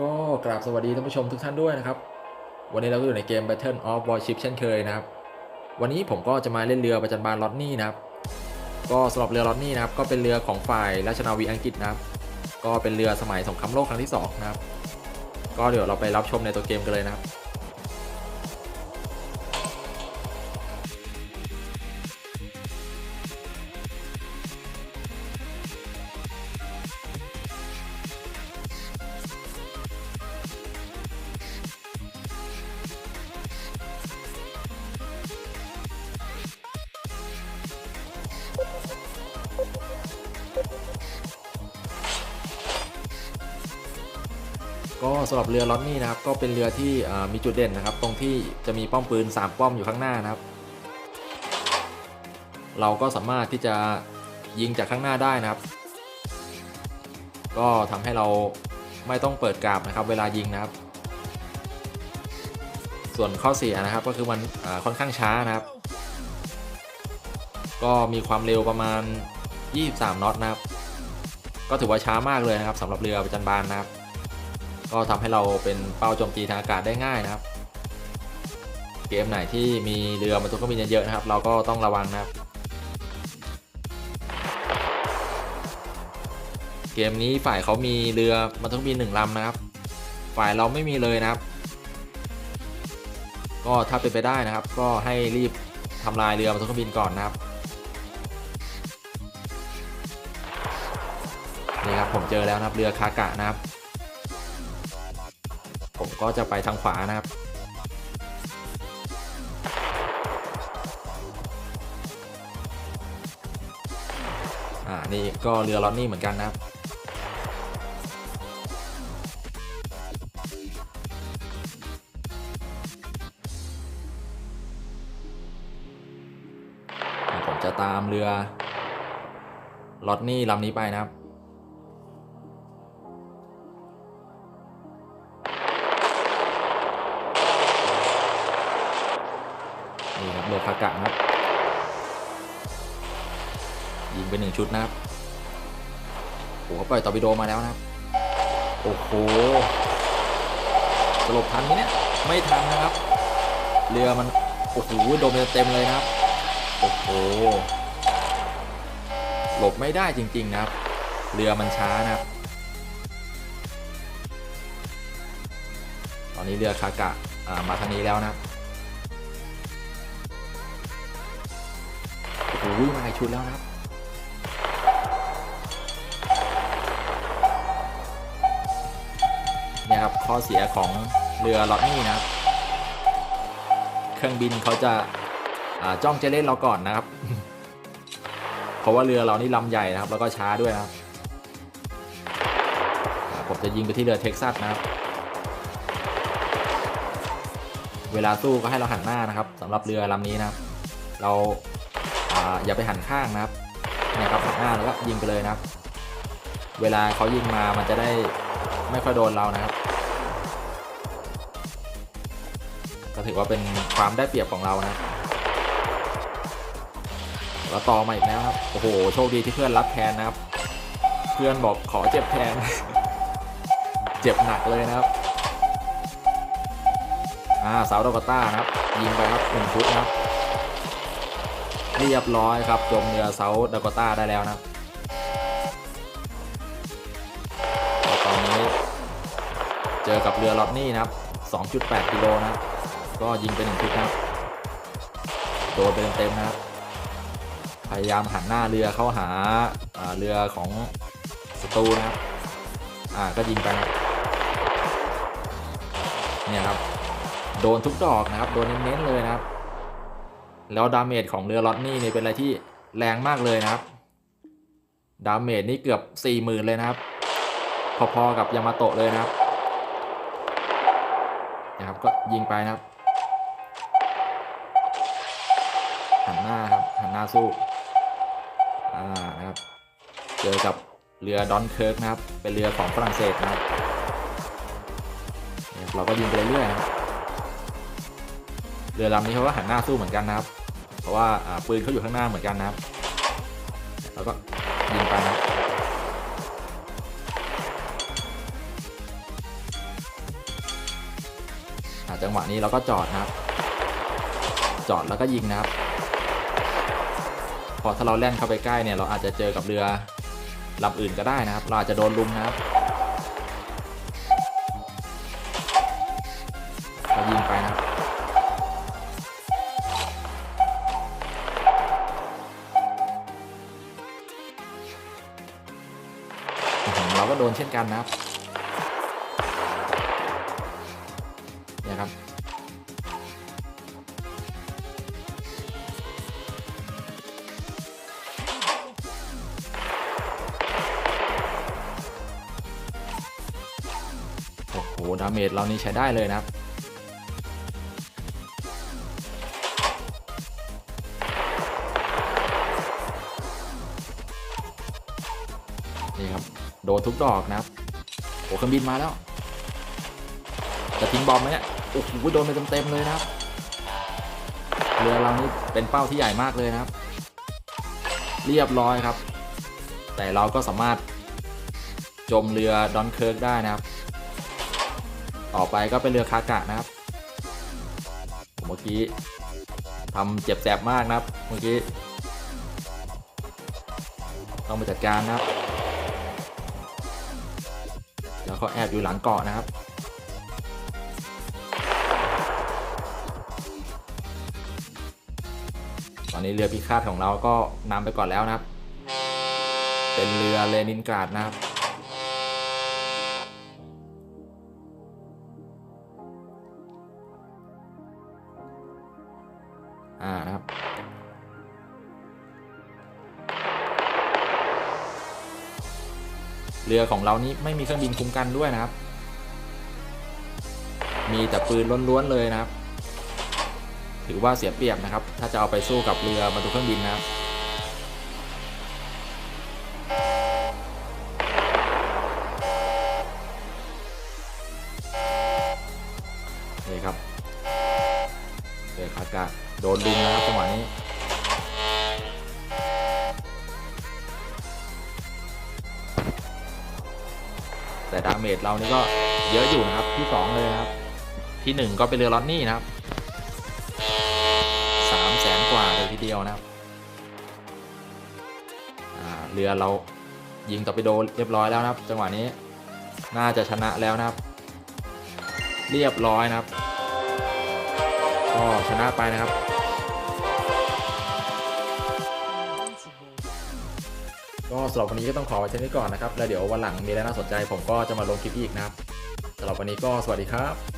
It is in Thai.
ก็กราบสวัสดีท่านผู้ชมทุกท่านด้วยนะครับ วันนี้เราก็อยู่ในเกม Battle of Warship เช่นเคยนะครับ วันนี้ผมก็จะมาเล่นเรือประจันบานลอตนี่นะครับ ก็สำหรับเรือลอตนี่นะครับ ก็เป็นเรือของฝ่ายราชนาวีอังกฤษนะครับ ก็เป็นเรือสมัยสงครามโลกครั้งที่สองนะครับ ก็เดี๋ยวเราไปรับชมในตัวเกมกันเลยนะครับ ก็สำหรับเรือล็อตนี่นะครับก็เป็นเรือที่มีจุดเด่นนะครับ ตรงที่จะมีป้อมปืน 3 ป้อมอยู่ข้างหน้านะครับ เราก็สามารถที่จะยิงจากข้างหน้าได้นะครับ ก็ทำให้เราไม่ต้องเปิดกราบนะครับ เวลายิงนะครับ ส่วนข้อเสียนะครับก็คือมันค่อนข้างช้านะครับ ก็มีความเร็วประมาณ 23น็อตนะครับ ก็ถือว่าช้ามากเลยนะครับสำหรับเรือประจันบานนะครับ ก็ทำให้เราเป็นเป้าโจมตีทางอากาศได้ง่ายนะครับ เกมไหนที่มีเรือบรรทุกเครื่องบินเยอะๆนะครับ เราก็ต้องระวังนะครับ เกมนี้ฝ่ายเขามีเรือบรรทุกเครื่องบินหนึ่งลำนะครับ ฝ่ายเราไม่มีเลยนะครับ ก็ถ้าเป็นไปได้นะครับ ก็ให้รีบทำลายเรือบรรทุกเครื่องบินก่อนนะครับนี่ครับผมเจอแล้วนะครับเรือคากะนะครับ ก็จะไปทางขวานะครับ อ่า นี่ก็เรือลอนนี่เหมือนกันนะครับ ผมจะตามเรือลอตนี่ลำนี้ไปนะครับ ครับเรือคากะนะครับ ยิงไปหนึ่งชุดนะครับโอ้โหปล่อยตอร์ปิโดมาแล้วนะครับ โอ้โหสลบทันไหมเนี่ยไม่ทันนะครับ เรือมันโอ้โหโดนไปเต็มเลยนะครับ โอ้โหหลบไม่ได้จริง ๆ นะครับ เรือมันช้านะครับ ตอนนี้เรือคากะมาทางนี้แล้วนะครับ โอ้โหมาอีกชุดแล้วนะครับเนี่ยครับข้อเสียของเรือลอตนี่นะครับ เครื่องบินเขาจะาจ้องจะเล่นเราก่อนนะครับ เพราะว่าเรือเรานี่ลำใหญ่นะครับ แล้วก็ช้าด้วยนะครับ ผมจะยิงไปที่เรือเท็กซัสนะครับ เวลาสู้ก็ให้เราหันหน้านะครับสำหรับเรือลำนี้นะครับ เรา ออย่าไปหันข้างนะครับเนี่ยครับหันหน้าแล้วก็ยิงไปเลยนะครับ เวลาเขายิงมามันจะได้ไม่ค่อยโดนเรานะครับ ก็ถือว่าเป็นความได้เปรียบของเรานะแล้วต่อมาอีกแล้วครับโอ้โหโชคดีที่เพื่อนรับแทนนะครับ เพื่อนบอกขอเจ็บแทน เจ็บหนักเลยนะครับอ่าสาดอกต้านะครับ ยิงไปครับหนึ่งชุดนะครับ เรียบร้อยครับจมเรือเซาท์ดากต้าได้แล้วนะครับตอนนี้เจอกับเรือลอตนี่นะครับ 2.8 กิโลนะครับก็ยิงไปหนึ่งชุดนะครับโดนไปเต็มๆนะครับ พยายามหันหน้าเรือเข้าหาาเรือของศัตรูนะครับ อ่าก็ยิงไปนะเนี่ยครับ โดนทุกดอกนะครับ โดนเน้นๆเลยนะครับ แล้วดาเมจของเรือลอตนี่นี่เป็นอะไรที่แรงมากเลยนะครับ ดาเมจนี่เกือบ40,000เลยนะครับ พอๆกับยามาโตะเลยนะครับนะครับก็ยิงไปนะครับ หันหน้าครับหันหน้าสู้อ่านะครับเจอกับเรือดอนเคิร์กนะครับ เป็นเรือของฝรั่งเศสนะครับ เราก็ยิงไปเรื่อยๆนะครับ เรือลำนี้เขาก็หันหน้าสู้เหมือนกันนะครับ เพราะว่าปืนเขาอยู่ข้างหน้าเหมือนกันนะครับ แล้วก็ยิงไปนะครับจังหวะนี้เราก็จอดนะครับ จอดแล้วก็ยิงนะครับ พอถ้าเราแล่นเข้าไปใกล้เนี่ยเราอาจจะเจอกับเรือลำอื่นก็ได้นะครับ เราอาจจะโดนลุมนะครับ นเช่นกันนะครับเนี่ยครับโอ้โหดาเมจเรานี่ใช้ได้เลยนะครับ โดนทุกดอกนะครับโอ้เครื่องบินมาแล้ว จะทิ้งบอมไหมเนี่ยโอ้โหโดนไปเต็มๆเลยนะครับ เรือลำนี้เป็นเป้าที่ใหญ่มากเลยนะครับ เรียบร้อยครับ แต่เราก็สามารถจมเรือดอนเคิร์กได้นะครับ ต่อไปก็เป็นเรือคากะนะครับผมเมื่อกี้ทำเจ็บแสบมากนะครับ เมื่อกี้ต้องไปจัดการนะครับ แล้วก็แอบอยู่หลังเกาะนะครับ ตอนนี้เรือพิฆาตของเราก็นำไปก่อนแล้วนะครับ เป็นเรือเลนินกราดนะครับอ่านะครับ เรือของเรานี้ไม่มีเครื่องบินคุ้มกันด้วยนะครับ มีแต่ปืนล้วนๆเลยนะครับ ถือว่าเสียเปรียบนะครับ ถ้าจะเอาไปสู้กับเรือบรรทุกเครื่องบินนะครับ มจเรานี่ก็เยอะอยู่นะครับที่ 2 เลยนะครับ ที่ 1 ก็เป็นเรือลอนนี่นะครับสามแสนกว่าเลยทีเดียวนะครับเรือเรายิงต่อร์ปิโดเรียบร้อยแล้วนะครับ จังหวะนี้น่าจะชนะแล้วนะครับ เรียบร้อยนะครับ ก็ชนะไปนะครับ ก็สำหรับวันนี้ก็ต้องขอไว้เช่นนี้ก่อนนะครับ แล้วเดี๋ยววันหลังมีอะไรน่าสนใจผมก็จะมาลงคลิปอีกนะครับสำหรับวันนี้ก็สวัสดีครับ